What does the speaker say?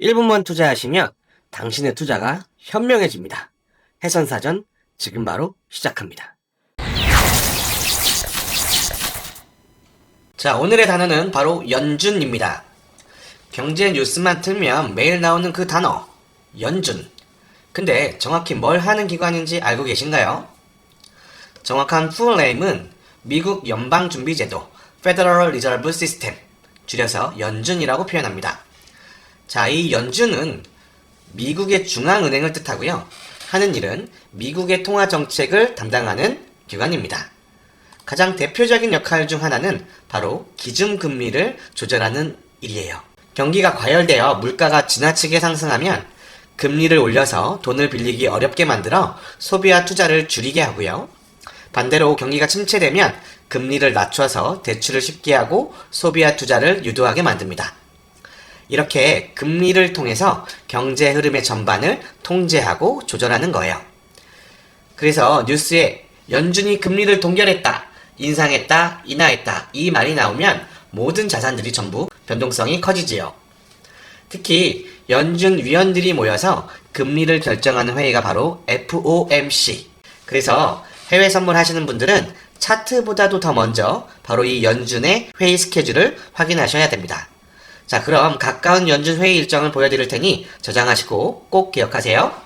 1분만 투자하시면 당신의 투자가 현명해집니다. 해선사전 지금 바로 시작합니다. 자, 오늘의 단어는 바로 연준입니다. 경제 뉴스만 틀면 매일 나오는 그 단어, 연준. 근데 정확히 뭘 하는 기관인지 알고 계신가요? 정확한 풀네임은 미국 연방준비제도 Federal Reserve System, 줄여서 연준이라고 표현합니다. 자, 이 연준은 미국의 중앙은행을 뜻하고요. 하는 일은 미국의 통화 정책을 담당하는 기관입니다. 가장 대표적인 역할 중 하나는 바로 기준금리를 조절하는 일이에요. 경기가 과열되어 물가가 지나치게 상승하면 금리를 올려서 돈을 빌리기 어렵게 만들어 소비와 투자를 줄이게 하고요. 반대로 경기가 침체되면 금리를 낮춰서 대출을 쉽게 하고 소비와 투자를 유도하게 만듭니다. 이렇게 금리를 통해서 경제 흐름의 전반을 통제하고 조절하는 거예요. 그래서 뉴스에 연준이 금리를 동결했다, 인상했다, 인하했다 이 말이 나오면 모든 자산들이 전부 변동성이 커지지요. 특히 연준 위원들이 모여서 금리를 결정하는 회의가 바로 FOMC. 그래서 해외 선물 하시는 분들은 차트보다도 더 먼저 바로 이 연준의 회의 스케줄을 확인하셔야 됩니다. 자, 그럼 가까운 연준 회의 일정을 보여드릴 테니 저장하시고 꼭 기억하세요.